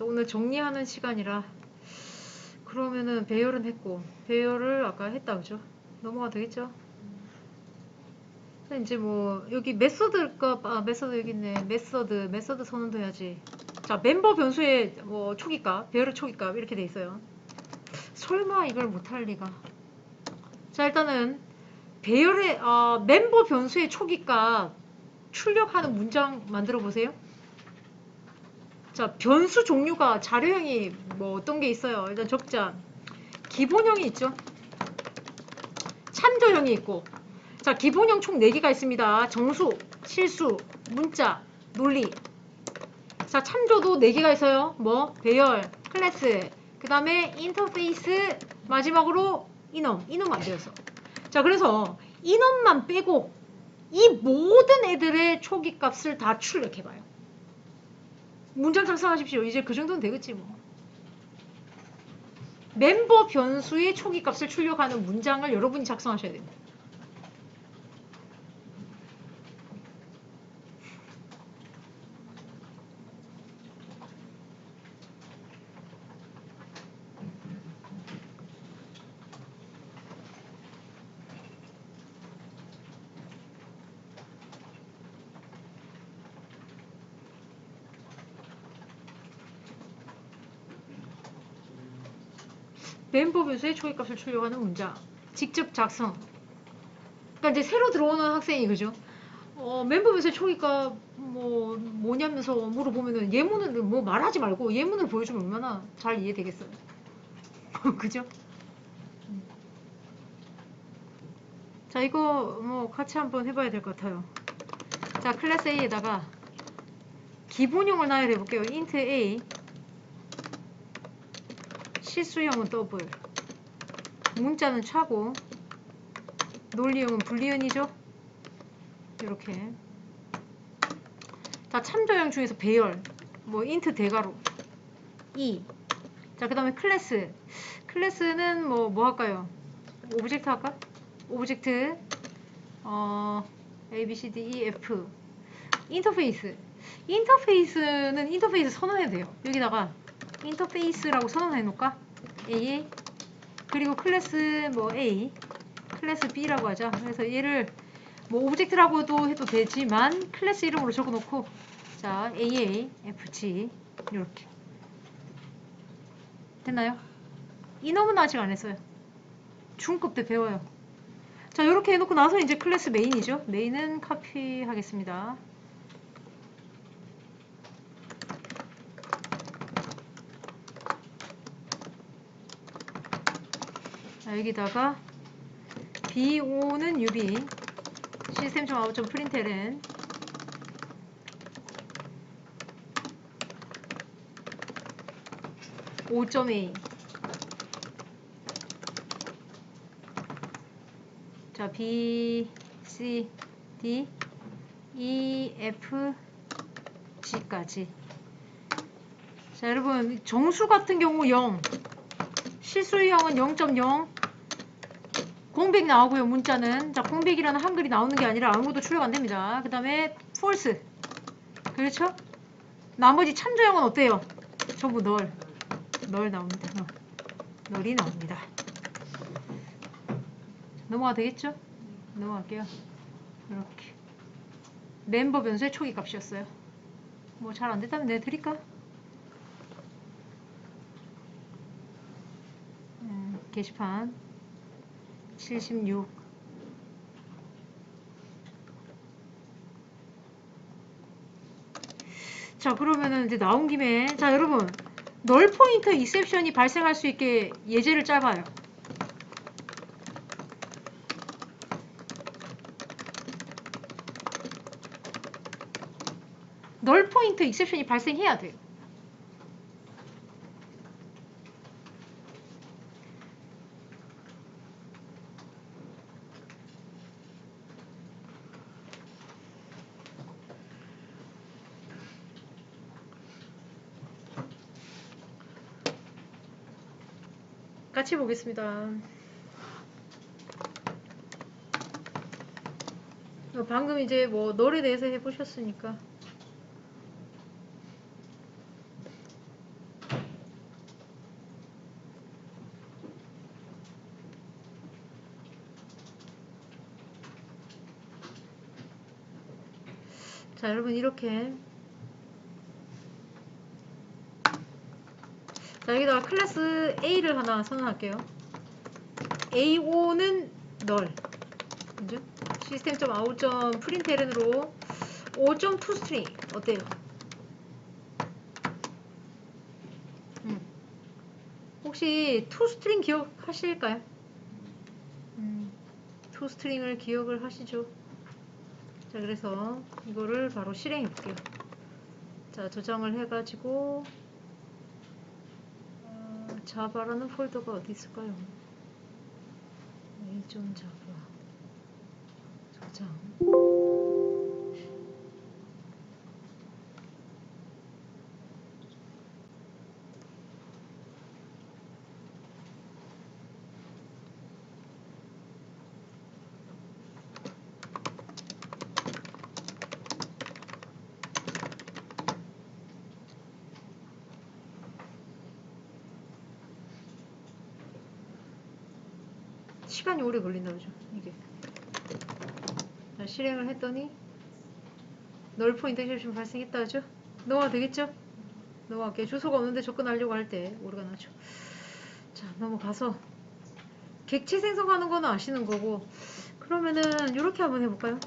저 오늘 정리하는 시간이라 그러면은 배열은 했고 배열을 아까 했다 그죠? 넘어가 되겠죠? 이제 뭐 여기 메서드가 아 메서드 여기 있네. 메서드 메서드 선언도 해야지. 자 멤버 변수의 뭐 초기값 배열의 초기값 이렇게 돼 있어요. 설마 이걸 못할 리가? 자 일단은 배열의 어, 멤버 변수의 초기값 출력하는 문장 만들어 보세요 자 변수 종류가 자료형이 뭐 어떤 게 있어요 일단 적자 기본형이 있죠 참조형이 있고 자, 기본형 총 4개가 있습니다. 정수, 실수, 문자, 논리. 자, 참조도 4개가 있어요. 뭐? 배열, 클래스, 그 다음에 인터페이스, 마지막으로 인엄. 인엄 안 되어서. 자, 그래서 인엄만 빼고 이 모든 애들의 초기 값을 다 출력해봐요. 문장 작성하십시오. 이제 그 정도는 되겠지 뭐. 멤버 변수의 초기 값을 출력하는 문장을 여러분이 작성하셔야 됩니다. 변수의 초기값을 출력하는 문장. 직접 작성. 그러니까 이제 새로 들어오는 학생이 그죠? 어, 멤버 변수의 초기값 뭐 뭐냐면서 물어보면은 예문을 뭐 말하지 말고 예문을 보여주면 얼마나 잘 이해되겠어요. 그죠? 자 이거 뭐 같이 한번 해봐야 될 것 같아요. 자 클래스 A에다가 기본형을 나열해 볼게요. int A. 실수형은 더블 문자는 차고 논리형은 불리언이죠 이렇게 자 참조형 중에서 배열 뭐 인트 대괄호 2 자, 그 다음에 클래스. 클래스는 뭐, 뭐 할까요? 오브젝트 할까? 오브젝트, 어, A, B, C, D, E, F. 인터페이스. 인터페이스는 인터페이스 선언해야 돼요. 여기다가 인터페이스라고 선언해 놓을까? A. 그리고 클래스 뭐 A. 클래스 B라고 하자. 그래서 얘를 뭐 오브젝트라고도 해도 되지만 클래스 이름으로 적어 놓고 자, AA, FG 이렇게 됐나요? 이놈은 아직 안 했어요. 중급 때 배워요. 자, 이렇게 해놓고 나서 이제 클래스 메인이죠. 메인은 카피하겠습니다. 자, 여기다가 B5는 유비. 시스템 좀 아웃 좀 프린트는 5.2 자, B, C, D, E, F, G까지. 자, 여러분, 정수 같은 경우 0, 실수형은 0.0, 공백 나오고요, 문자는. 자, 공백이라는 한글이 나오는 게 아니라 아무것도 출력 안 됩니다. 그 다음에 false. 그렇죠? 나머지 참조형은 어때요? 전부 널. 널 나옵니다. 널. 널이 나옵니다. 넘어가 되겠죠? 넘어갈게요. 이렇게. 멤버 변수의 초기 값이었어요. 뭐 잘 안 됐다면 내가 드릴까? 음, 게시판 76 자, 그러면은 이제 나온 김에 자, 여러분 널 포인트 익셉션이 발생할 수 있게 예제를 짜봐요. 널 포인트 익셉션이 발생해야 돼요. 같이 보겠습니다. 아, 방금 이제 뭐 노래 대해서 해보셨으니까 자 여러분 이렇게 자, 여기다가 클래스 A를 하나 선언할게요. A5는 널. 그죠? 시스템.out.println으로 5.toString 어때요? 음. 혹시 toString 기억하실까요? 음, toString을 기억을 하시죠? 자, 그래서 이거를 바로 실행해 볼게요. 자, 저장을 해가지고 어, 자바라는 폴더가 어디 있을까요? 이좀 자바 저장 시간이 오래 걸린다 그죠? 이게 자, 실행을 했더니 널 포인트 엑셉션 발생했다 그죠? 넘어가 되겠죠? 넘어갈게요 주소가 없는데 접근하려고 할 때 오류가 나죠 자 넘어가서 객체 생성하는 거는 아시는 거고 그러면은 이렇게 한번 해볼까요?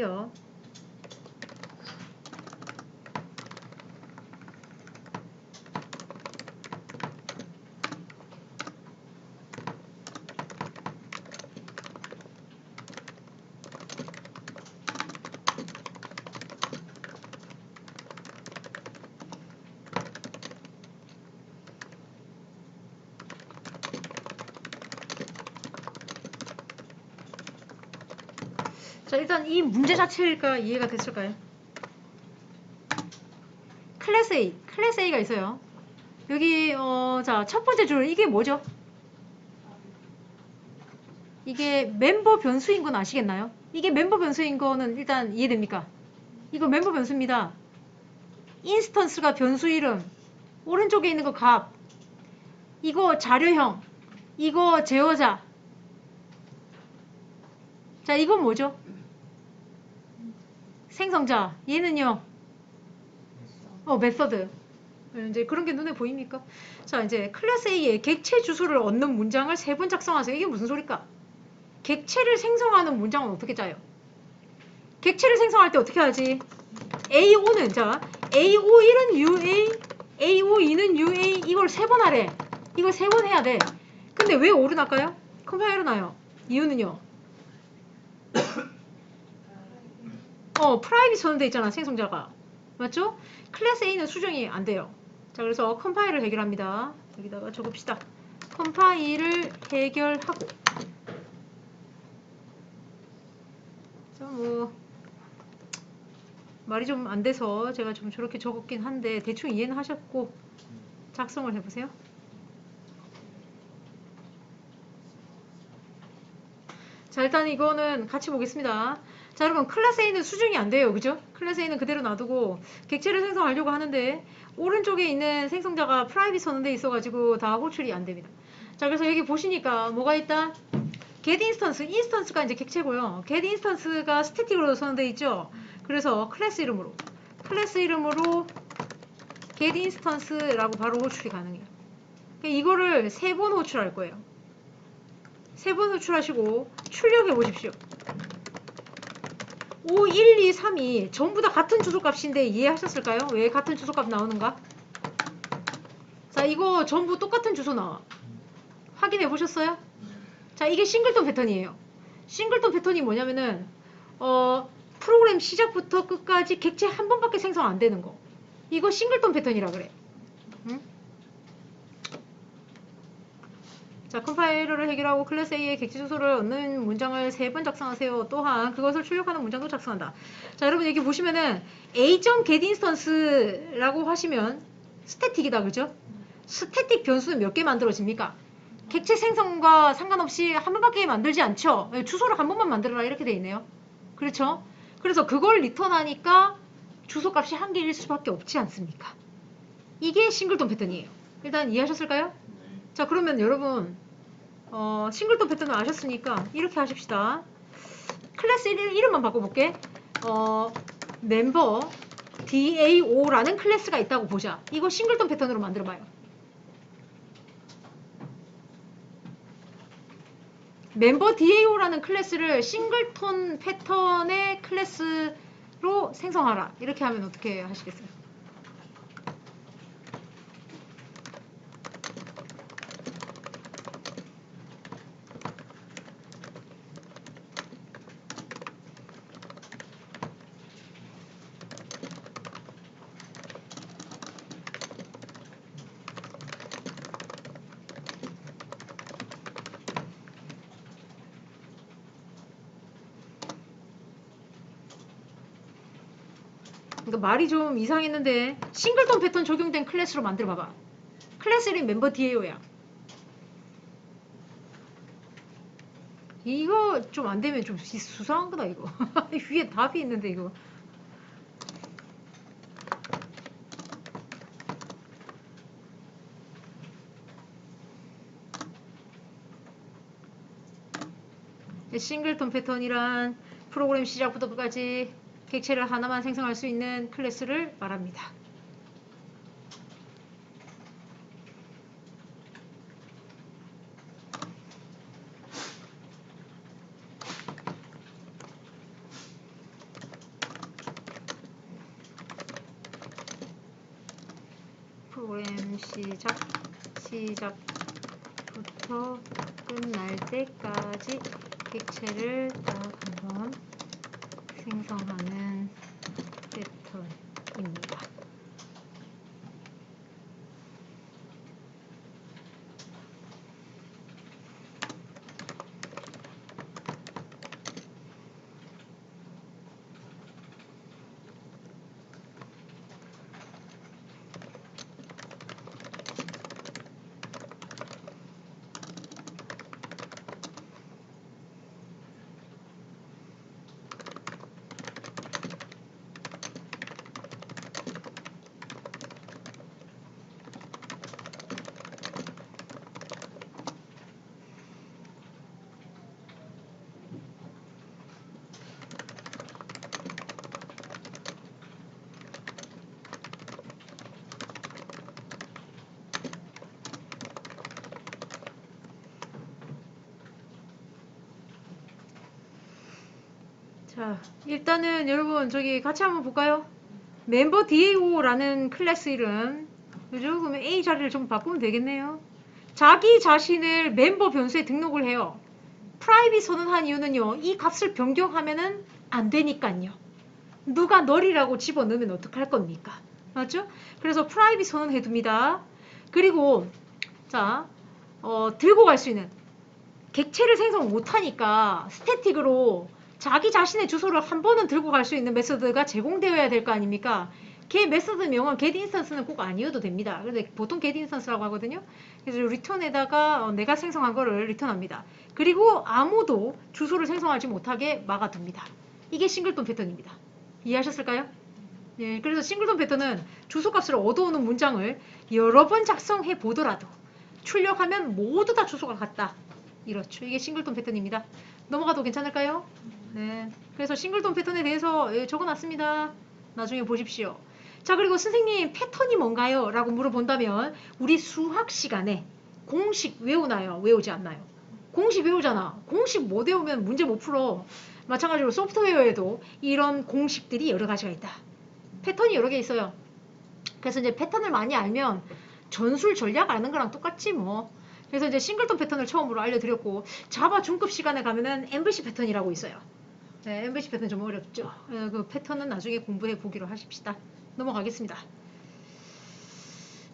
Here 자 일단 이 문제 자체가 이해가 됐을까요? 클래스 A, 클래스 A가 있어요. 여기 어, 자, 첫 번째 줄 이게 뭐죠? 이게 멤버 변수인 건 아시겠나요? 이게 멤버 변수인 거는 일단 이해됩니까? 이거 멤버 변수입니다. 인스턴스가 변수 이름, 오른쪽에 있는 거 값, 이거 자료형, 이거 제어자. 자, 이건 뭐죠? 생성자. 얘는요? 어, 메서드. 이제 그런 게 눈에 보입니까? 자, 이제 클래스 A의 객체 주소를 얻는 문장을 세 번 작성하세요. 이게 무슨 소리일까? 객체를 생성하는 문장은 어떻게 짜요? 객체를 생성할 때 어떻게 하지? A5는 자, A51은 UA, A52는 UA 이걸 세 번 하래. 이걸 세 번 해야 돼. 근데 왜 오류날까요? 컴파일러 나요. 이유는요? 어, 프라이빗 선언돼 있잖아, 생성자가. 맞죠? 클래스 A는 수정이 안 돼요. 자, 그래서 컴파일을 해결합니다. 여기다가 적읍시다. 컴파일을 해결하고. 자, 뭐, 말이 좀 안 돼서 제가 좀 저렇게 적었긴 한데, 대충 이해는 하셨고, 작성을 해보세요. 자, 일단 이거는 같이 보겠습니다. 자, 여러분, 클래스 A는 수정이 안 돼요. 그죠? 클래스 A는 그대로 놔두고, 객체를 생성하려고 하는데, 오른쪽에 있는 생성자가 프라이빗 선언돼 있어가지고 다 호출이 안 됩니다. 자, 그래서 여기 보시니까 뭐가 있다? get instance, instance가 이제 객체고요. get instance가 스태틱으로 선언돼 있죠. 그래서 클래스 이름으로, 클래스 이름으로 get instance라고 바로 호출이 가능해요. 그러니까 이거를 세 번 호출할 거예요. 세 번 호출하시고 출력해 보십시오. 5, 1, 2, 3이 전부 다 같은 주소값인데 이해하셨을까요? 왜 같은 주소값 나오는가? 자, 이거 전부 똑같은 주소 나와. 확인해 보셨어요? 자, 이게 싱글톤 패턴이에요. 싱글톤 패턴이 뭐냐면은 어, 프로그램 시작부터 끝까지 객체 한 번밖에 생성 안 되는 거. 이거 싱글톤 패턴이라 그래. 응? 자, 컴파일러를 해결하고 클래스 A의 객지 주소를 얻는 문장을 세 번 작성하세요. 또한 그것을 출력하는 문장도 작성한다. 자, 여러분 여기 보시면은 a.getInstance라고 하시면 스태틱이다, 그죠? 스태틱 변수는 몇 개 만들어집니까? 객체 생성과 상관없이 한 번밖에 만들지 않죠. 예, 주소를 한 번만 만들어라 이렇게 돼 있네요. 그렇죠? 그래서 그걸 리턴하니까 주소 값이 한 개일 수밖에 없지 않습니까? 이게 싱글톤 패턴이에요. 일단 이해하셨을까요? 네. 자 그러면 여러분 어, 싱글톤 패턴을 아셨으니까 이렇게 하십시다. 클래스 이름, 이름 만 바꿔볼게. 어, 멤버 DAO라는 클래스가 있다고 보자. 이거 싱글톤 패턴으로 만들어봐요. 멤버 DAO라는 클래스를 싱글톤 패턴의 클래스로 생성하라. 이렇게 하면 어떻게 하시겠어요? 그러니까 말이 좀 이상했는데 싱글톤 패턴 적용된 클래스로 만들어 봐봐. 클래스 이름 멤버 DAO야. 이거 좀 안 되면 좀 시- 수상한 거다 이거. 위에 답이 있는데 이거. 싱글톤 패턴이란 프로그램 시작부터 끝까지 객체를 하나만 생성할 수 있는 클래스를 말합니다. 프로그램 시작 시작부터 끝날 때까지 객체를 딱 한번 생성하는 패턴입니다. 자, 일단은 여러분 저기 같이 한번 볼까요? 멤버 DAO라는 클래스 이름. 그죠? 그러면 A 자리를 좀 바꾸면 되겠네요. 자기 자신을 멤버 변수에 등록을 해요. 프라이빗 선언한 이유는요. 이 값을 변경하면은 안 되니까요. 누가 널이라고 집어넣으면 어떡할 겁니까? 맞죠? 그래서 프라이빗 선언해 둡니다. 그리고 자, 어, 들고 갈 수 있는 객체를 생성 못하니까 스태틱으로 자기 자신의 주소를 한 번은 들고 갈 수 있는 메서드가 제공되어야 될 거 아닙니까? 걔 메서드 명은 get instance는 꼭 아니어도 됩니다. 근데 보통 get instance라고 하거든요. 그래서 return에다가 어, 내가 생성한 거를 리턴합니다. 그리고 아무도 주소를 생성하지 못하게 막아둡니다. 이게 싱글톤 패턴입니다. 이해하셨을까요? 예, 그래서 싱글톤 패턴은 주소값을 얻어오는 문장을 여러 번 작성해 보더라도 출력하면 모두 다 주소가 같다. 이렇죠. 이게 싱글톤 패턴입니다. 넘어가도 괜찮을까요? 네. 그래서 싱글톤 패턴에 대해서 예, 적어놨습니다. 나중에 보십시오. 자, 그리고 선생님 패턴이 뭔가요? 라고 물어본다면 우리 수학 시간에 공식 외우나요? 외우지 않나요? 공식 외우잖아. 공식 못 외우면 문제 못 풀어. 마찬가지로 소프트웨어에도 이런 공식들이 여러 가지가 있다. 패턴이 여러 개 있어요. 그래서 이제 패턴을 많이 알면 전술 전략 아는 거랑 똑같지 뭐. 그래서 이제 싱글톤 패턴을 처음으로 알려드렸고 자바 중급 시간에 가면은 MVC 패턴이라고 있어요. 네, MVC 패턴 좀 어렵죠. 예, 그 패턴은 나중에 공부해 보기로 하십시다. 넘어가겠습니다.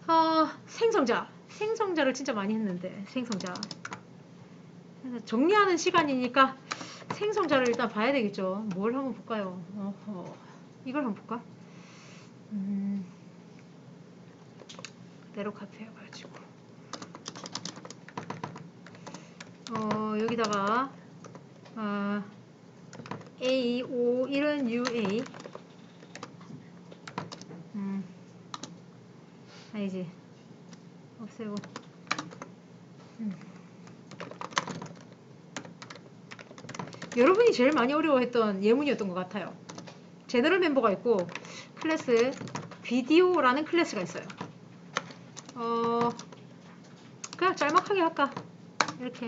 어, 생성자. 생성자를 진짜 많이 했는데, 생성자. 정리하는 시간이니까 생성자를 일단 봐야 되겠죠. 뭘 한번 볼까요? 어허. 이걸 한번 볼까? 음, 그대로 카피해가지고. 어, 여기다가, 어, A, O, 이런 UA. 음, 아니지. 없애고. 음. 여러분이 제일 많이 어려워했던 예문이었던 것 같아요. 제너럴 멤버가 있고 클래스 비디오라는 클래스가 있어요. 어, 그냥 짤막하게 할까? 이렇게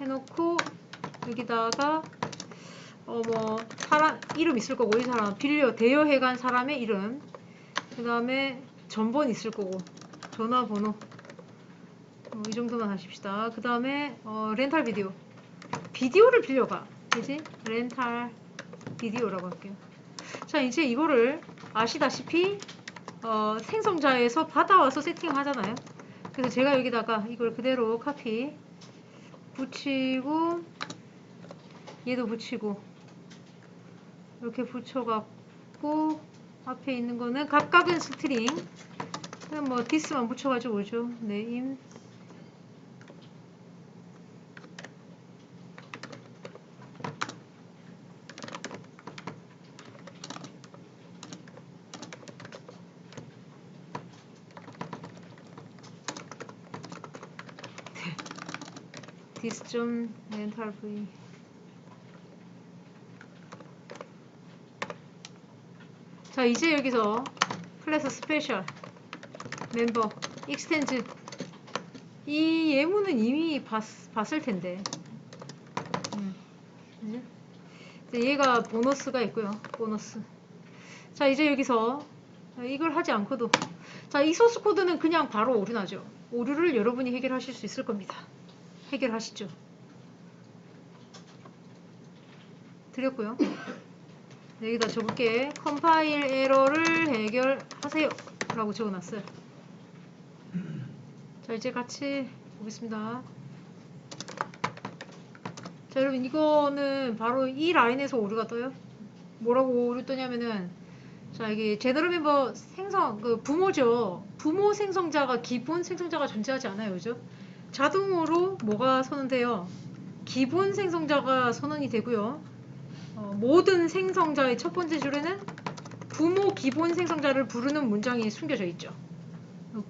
해놓고 여기다가 어 뭐 사람 이름 있을 거고 이 사람 빌려 대여해간 사람의 이름 그 다음에 전번 있을 거고 전화번호 어, 이 정도만 하십시다. 그 다음에 어, 렌탈 비디오 비디오를 빌려가 그지? 렌탈 비디오라고 할게요. 자 이제 이거를 아시다시피 어, 생성자에서 받아와서 세팅을 하잖아요. 그래서 제가 여기다가 이걸 그대로 카피 붙이고 얘도 붙이고 이렇게 붙여갖고 앞에 있는 거는 각각은 스트링. 그냥 뭐 디스만 붙여가지고 오죠. 네임. 디스 좀 렌탈 V 자 이제 여기서 클래스 스페셜 멤버 익스텐즈. 이 예문은 이미 봤, 봤을 텐데. 음, 얘가 보너스가 있고요 보너스. 자 이제 여기서 이걸 하지 않고도. 자이 소스 코드는 그냥 바로 오류 나죠. 오류를 여러분이 해결하실 수 있을 겁니다. 해결하시죠. 드렸고요 여기다 적을게. 컴파일 에러를 해결하세요. 라고 적어놨어요. 자 이제 같이 보겠습니다. 자 여러분 이거는 바로 이 라인에서 오류가 떠요. 뭐라고 오류 떠냐면은 자 이게 제너럴 멤버 생성 그 부모죠. 부모 생성자가 기본 생성자가 존재하지 않아요. 그죠? 자동으로 뭐가 선언돼요? 기본 생성자가 선언이 되고요 어, 모든 생성자의 첫 번째 줄에는 부모 기본 생성자를 부르는 문장이 숨겨져 있죠.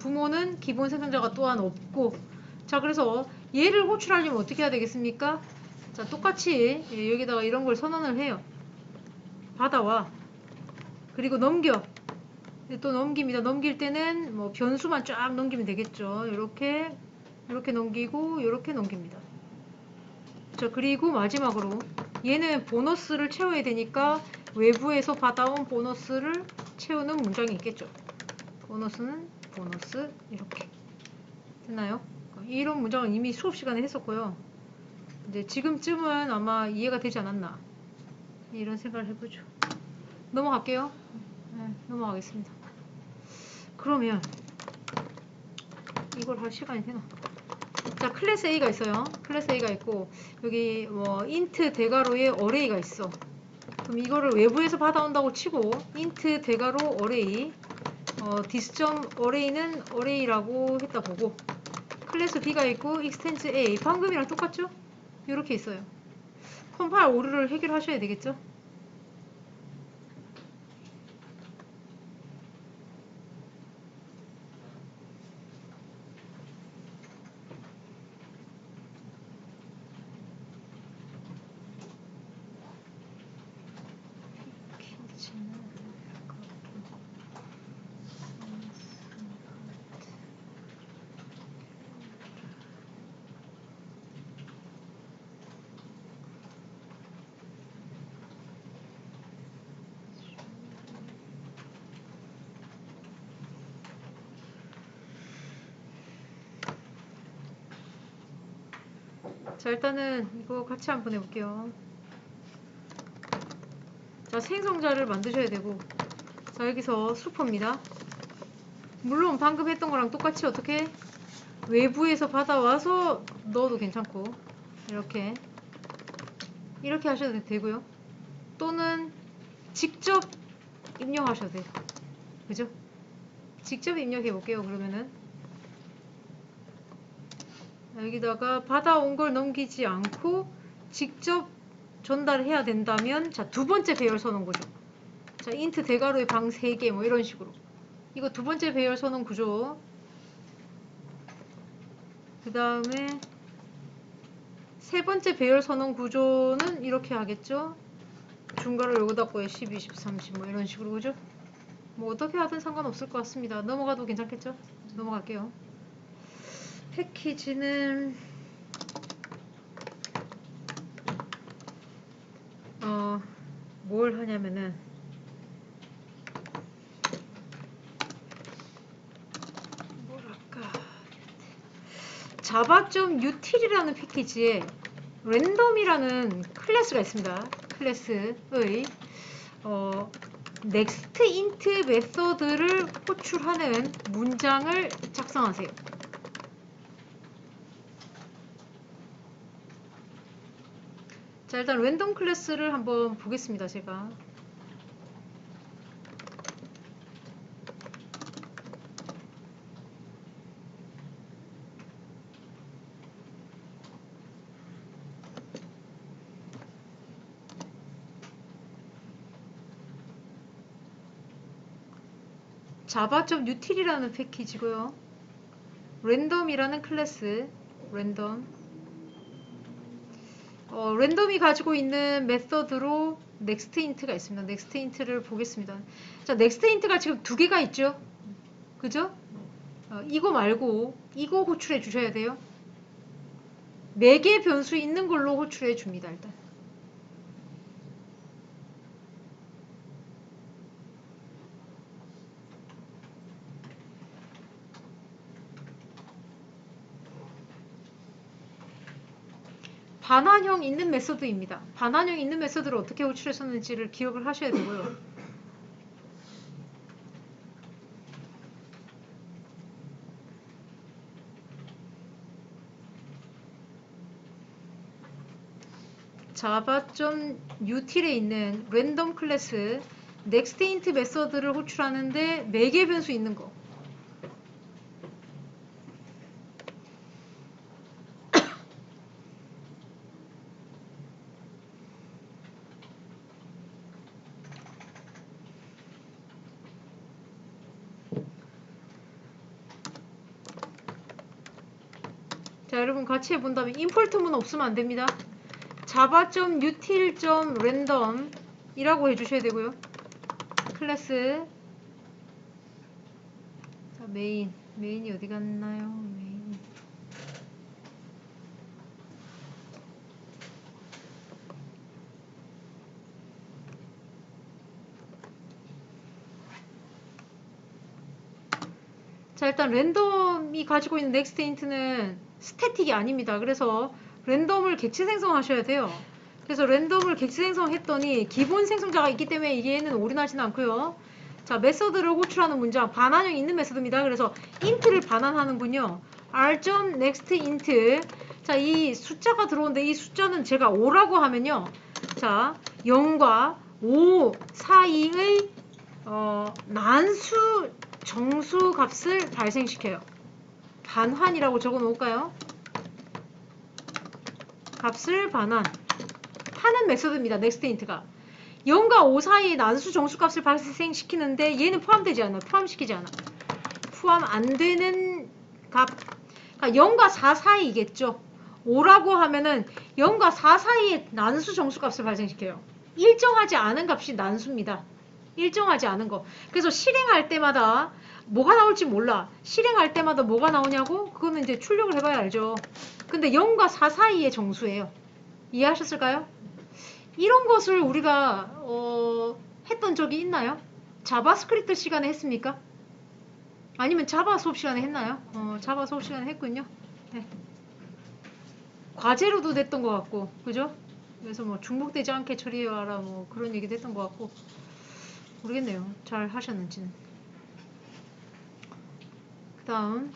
부모는 기본 생성자가 또한 없고 자 그래서 얘를 호출하려면 어떻게 해야 되겠습니까? 자 똑같이 예, 여기다가 이런 걸 선언을 해요. 받아와 그리고 넘겨 네, 또 넘깁니다. 넘길 때는 뭐 변수만 쫙 넘기면 되겠죠. 이렇게 이렇게 넘기고 이렇게 넘깁니다. 자 그리고 마지막으로 얘는 보너스를 채워야 되니까 외부에서 받아온 보너스를 채우는 문장이 있겠죠. 보너스는 보너스 이렇게 됐나요? 이런 문장은 이미 수업 시간에 했었고요. 이제 지금쯤은 아마 이해가 되지 않았나 이런 생각을 해보죠. 넘어갈게요. 네, 넘어가겠습니다. 그러면 이걸 할 시간이 되나? 자 클래스 A가 있어요. 클래스 A가 있고 여기 뭐 인트 대괄호에 어레이가 있어. 그럼 이거를 외부에서 받아온다고 치고 인트 대괄호 어레이 어, 디스점 어레이는 어레이라고 했다 보고 클래스 B가 있고 익스텐즈 A 방금이랑 똑같죠? 이렇게 있어요. 컴파일 오류를 해결하셔야 되겠죠? 자 일단은 이거 같이 한번 해볼게요 자 생성자를 만드셔야 되고 자 여기서 슈퍼입니다 물론 방금 했던 거랑 똑같이 어떻게 외부에서 받아와서 넣어도 괜찮고 이렇게 이렇게 하셔도 되고요. 또는 직접 입력하셔도 돼요. 그죠? 직접 입력해 볼게요. 그러면은 여기다가 받아온 걸 넘기지 않고 직접 전달해야 된다면 자 두 번째 배열 선언 구조. 자 인트 대괄호의 방 3개 뭐 이런 식으로. 이거 두 번째 배열 선언 구조. 그 다음에 세 번째 배열 선언 구조는 이렇게 하겠죠? 중괄호 요거 닫고에 10, 20, 30뭐 이런 식으로 그죠? 뭐 어떻게 하든 상관없을 것 같습니다. 넘어가도 괜찮겠죠? 넘어갈게요 패키지는 어, 뭘 하냐면은 뭐랄까 java.util이라는 패키지에 랜덤이라는 클래스가 있습니다. 클래스의 어, next int 메서드를 호출하는 문장을 작성하세요. 자 일단 랜덤 클래스를 한번 보겠습니다 제가. java.util이라는 패키지고요. 랜덤이라는 클래스 랜덤 어, 랜덤이 가지고 있는 메서드로 next int가 있습니다. next int를 보겠습니다. 자, next int가 지금 두 개가 있죠? 그죠? 어, 이거 말고 이거 호출해 주셔야 돼요. 네개 변수 있는 걸로 호출해 줍니다. 일단. 반환형 있는 메소드입니다. 반환형 있는 메소드를 어떻게 호출했었는지를 기억을 하셔야 되고요. java.util에 있는 랜덤 클래스 nextInt 메서드를 호출하는데 4개 변수 있는 거. 자 여러분 같이 해본다면 임폴트문 없으면 안됩니다. java.util.random 이라고 해주셔야 되고요. 클래스. 자 메인. 메인이 어디 갔나요? 메인. 자 일단 랜덤이 가지고 있는 넥스트 인트는 스태틱이 아닙니다. 그래서 랜덤을 객체 생성하셔야 돼요. 그래서 랜덤을 객체 생성했더니 기본 생성자가 있기 때문에 얘는 올인하지는 않고요. 자 메서드를 호출하는 문장 반환형 있는 메서드입니다. 그래서 int를 반환하는군요. r.nextInt 자 이 숫자가 들어오는데 이 숫자는 제가 5라고 하면요. 자 0과 5 사이의 어, 난수 정수 값을 발생시켜요. 반환이라고 적어 놓을까요? 값을 반환 하는 메소드입니다. 넥스트 인트가 0과 5 사이의 난수 정수 값을 발생시키는데 얘는 포함되지 않아. 포함시키지 않아. 포함 안 되는 값 그러니까 0과 4 사이겠죠. 5라고 하면은 0과 4 사이의 난수 정수 값을 발생시켜요. 일정하지 않은 값이 난수입니다. 일정하지 않은 거. 그래서 실행할 때마다 뭐가 나올지 몰라. 실행할 때마다 뭐가 나오냐고? 그거는 이제 출력을 해봐야 알죠. 근데 0과 4 사이의 정수예요. 이해하셨을까요? 이런 것을 우리가 어, 했던 적이 있나요? 자바스크립트 시간에 했습니까? 아니면 자바 수업 시간에 했나요? 어, 자바 수업 시간에 했군요. 네. 과제로도 됐던 것 같고, 그죠? 그래서 뭐 중복되지 않게 처리해와라 뭐 그런 얘기도 했던 것 같고 모르겠네요. 잘 하셨는지는. 다음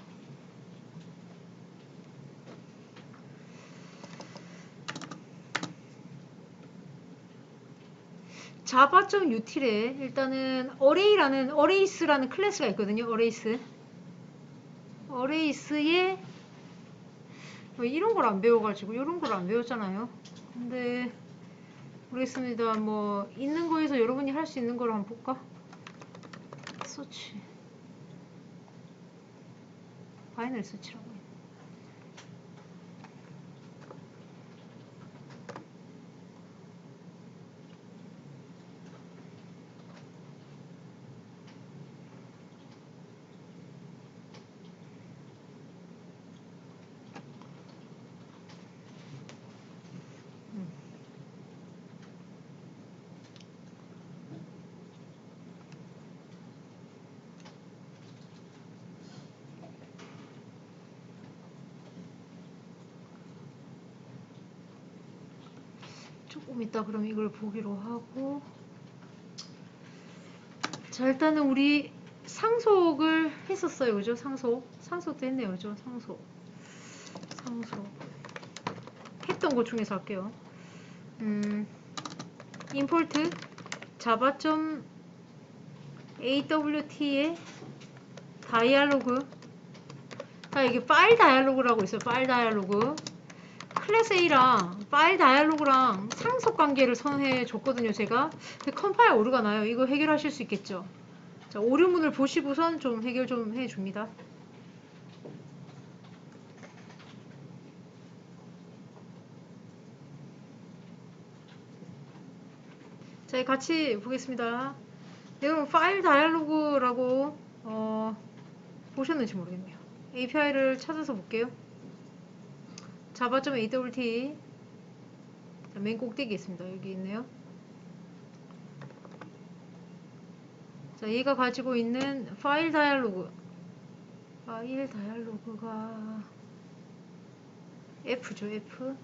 자바.util에 일단은 array라는 arrays라는 클래스가 있거든요. arrays. arrays에 뭐 이런 걸 안 배워가지고 이런 걸 안 배웠잖아요. 근데 모르겠습니다. 뭐 있는 거에서 여러분이 할 수 있는 걸 한번 볼까? 서치 바이널 서치라고 해. 조금 이따 그럼 이걸 보기로 하고. 자 일단은 우리 상속을 했었어요. 그죠? 상속. 상속도 했네요. 그죠? 상속. 상속. 했던 것 중에서 할게요. 음 import java.awt의 다이알로그. 자 이게 파일 다이알로그라고 있어요. 파일 다이알로그 클래스 A랑 파일 다이알로그랑 상속 관계를 선해 줬거든요, 제가. 근데 컴파일 오류가 나요. 이거 해결하실 수 있겠죠? 자, 오류문을 보시고선 좀 해결 좀 해 줍니다. 자, 같이 보겠습니다. 여러분 파일 다이알로그라고 어, 보셨는지 모르겠네요. API를 찾아서 볼게요. java.awt 자, 맨 꼭대기 있습니다. 여기 있네요. 자, 얘가 가지고 있는 파일 다이얼로그 파일 다이얼로그가 F죠, F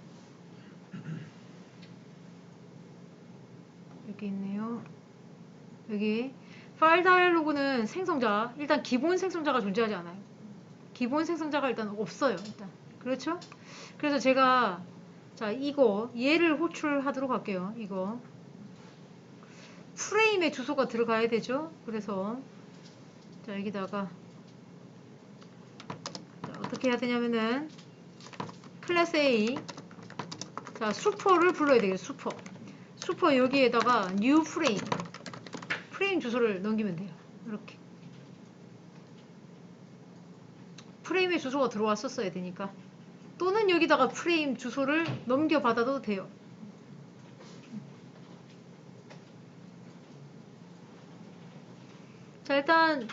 여기 있네요. 여기 파일 다이얼로그는 생성자 일단 기본 생성자가 존재하지 않아요. 기본 생성자가 일단 없어요. 일단 그렇죠? 그래서 제가 자 이거 얘를 호출하도록 할게요. 이거 프레임의 주소가 들어가야 되죠. 그래서 자 여기다가 자, 어떻게 해야 되냐면은 클래스 A 자 슈퍼를 불러야 되겠죠. 슈퍼 슈퍼 여기에다가 new 프레임 프레임 주소를 넘기면 돼요. 이렇게 프레임의 주소가 들어왔었어야 되니까 또는 여기다가 프레임 주소를 넘겨받아도 돼요. 자 일단